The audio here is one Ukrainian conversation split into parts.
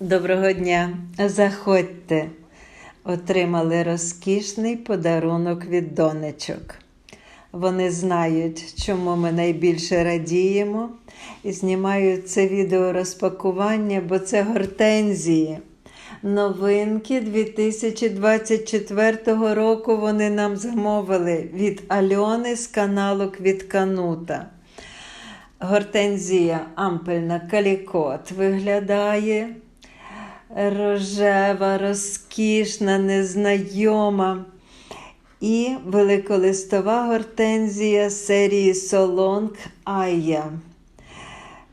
Доброго дня! Заходьте! Отримали розкішний подарунок від донечок. Вони знають, чому ми найбільше радіємо, і знімають це відео розпакування, бо це гортензії. Новинки 2024 року вони нам замовили від Альони з каналу Квітканута. Гортензія ампельна калікот виглядає рожева, розкішна, незнайома. І великолистова гортензія серії Солонг Айя.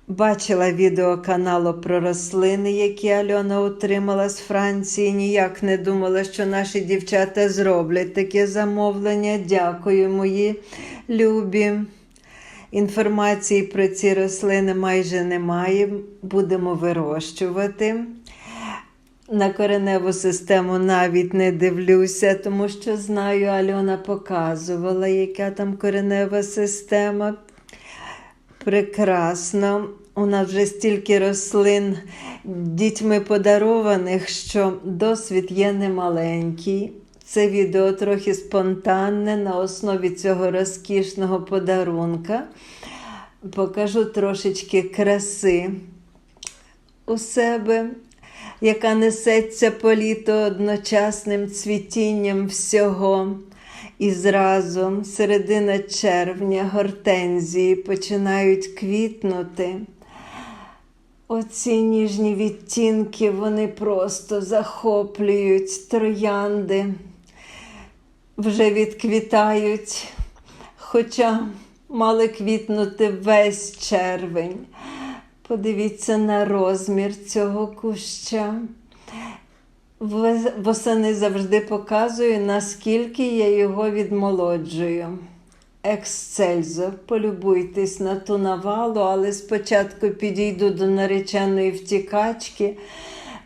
Бачила відео каналу про рослини, які Альона отримала з Франції. Ніяк не думала, що наші дівчата зроблять таке замовлення. Дякую, мої любі. Інформації про ці рослини майже немає. Будемо вирощувати. На кореневу систему навіть не дивлюся, тому що знаю, Альона показувала, яка там коренева система. Прекрасно. У нас вже стільки рослин дітьми подарованих, що досвід є немаленький. Це відео трохи спонтанне на основі цього розкішного подарунка. Покажу трошечки краси у себе, яка несеться по літо одночасним цвітінням всього. І зразу середина червня гортензії починають квітнути. Оці ніжні відтінки вони просто захоплюють троянди, вже відквітають, хоча мали квітнути весь червень. Подивіться на розмір цього куща. Восени завжди показую, наскільки я його відмолоджую. Ексцельзо, полюбуйтесь на ту навалу, але спочатку підійду до нареченої втікачки.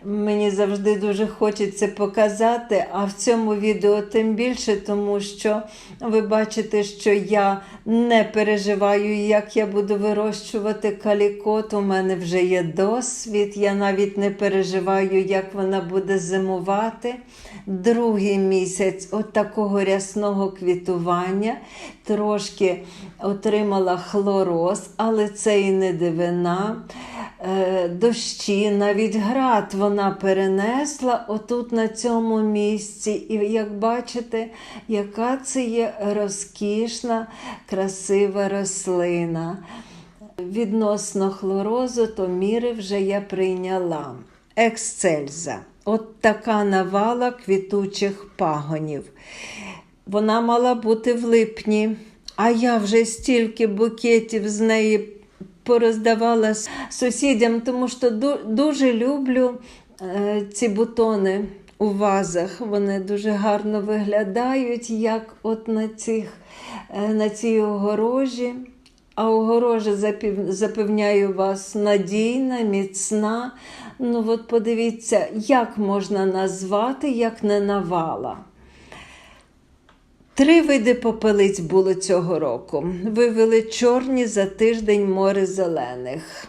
Мені завжди дуже хочеться показати, а в цьому відео тим більше, тому що ви бачите, що я не переживаю, як я буду вирощувати калікот. У мене вже є досвід. Я навіть не переживаю, як вона буде зимувати. Другий місяць от такого рясного квітування. Трошки отримала хлороз, але це і не дивина. Е, дощі, навіть град вона перенесла отут на цьому місці. І як бачите, яка це є розкішна, красива рослина. Відносно хлорозу, то міри вже я прийняла. Ексцельза. От така навала квітучих пагонів. Вона мала бути в липні, а я вже стільки букетів з неї пороздавала сусідям, тому що дуже люблю ці бутони у вазах. Вони дуже гарно виглядають, як от на, цих, е, на цій огорожі. А огорожа, запевняю вас, надійна, міцна. Ну, от подивіться, як можна назвати, як не навала. Три види попелиць було цього року. Вивели чорні за тиждень море зелених.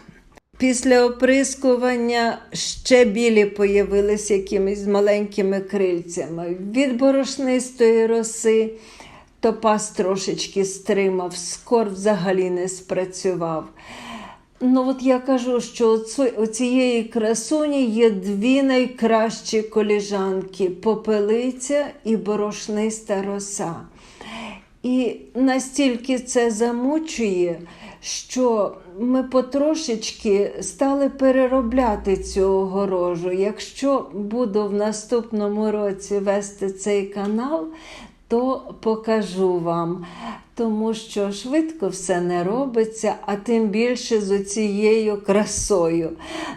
Після оприскування ще білі появились якимись маленькими крильцями. Від борошнистої роси топаз трошечки стримав, скор взагалі не спрацював. Ну, от я кажу, що у цієї красуні є дві найкращі коліжанки попелиця і борошниста роса. І настільки це замучує, що ми потрошечки стали переробляти цю огорожу. Якщо буду в наступному році вести цей канал, то покажу вам тому що швидко все не робиться, а тим більше з оцією красою.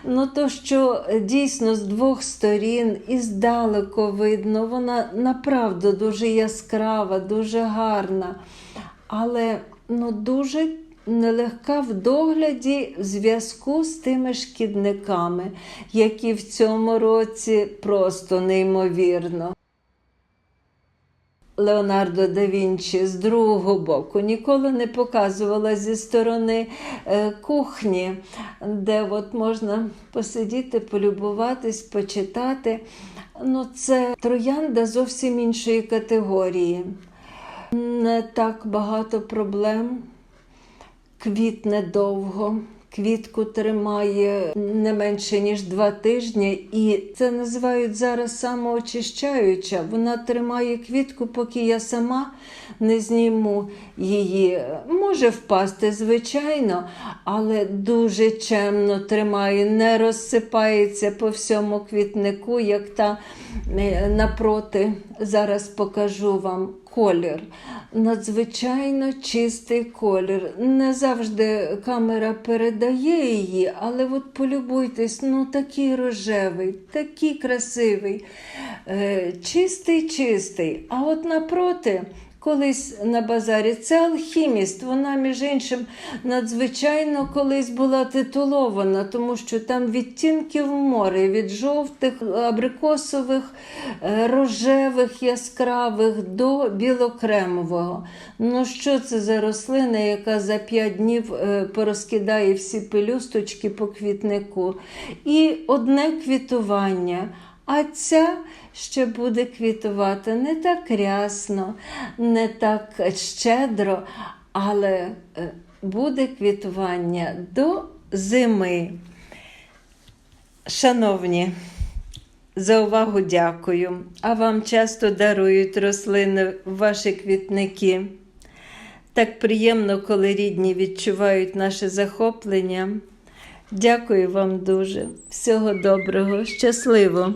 Ну, то, що дійсно з двох сторін і здалеку видно, вона направду дуже яскрава, дуже гарна, але ну, дуже нелегка в догляді в зв'язку з тими шкідниками, які в цьому році просто неймовірно. Леонардо да Вінчі з другого боку ніколи не показувала зі сторони е, кухні, де от можна посидіти, полюбуватись, почитати. Ну, це троянда зовсім іншої категорії. Не так багато проблем квітне довго. Квітку тримає не менше ніж два тижні, і це називають зараз самоочищаюча. Вона тримає квітку, поки я сама не зніму її. Може впасти, звичайно, але дуже чемно тримає, не розсипається по всьому квітнику, як та е, напроти. Зараз покажу вам колір. Надзвичайно чистий колір. Не завжди камера передає її, але от полюбуйтесь, ну такий рожевий, такий красивий, е, чистий, чистий. А от напроти. Колись на базарі це алхіміст. Вона, між іншим, надзвичайно колись була титулована, тому що там відтінків море від жовтих, абрикосових, е, рожевих, яскравих до білокремового. Ну що це за рослина, яка за п'ять днів е, порозкидає всі пелюсточки по квітнику? І одне квітування. А ця ще буде квітувати не так рясно, не так щедро, але е, буде квітування до зими. Шановні, за увагу дякую. А вам часто дарують рослини ваші квітники. Так приємно, коли рідні відчувають наше захоплення. Дякую вам дуже. Всього доброго, щасливо!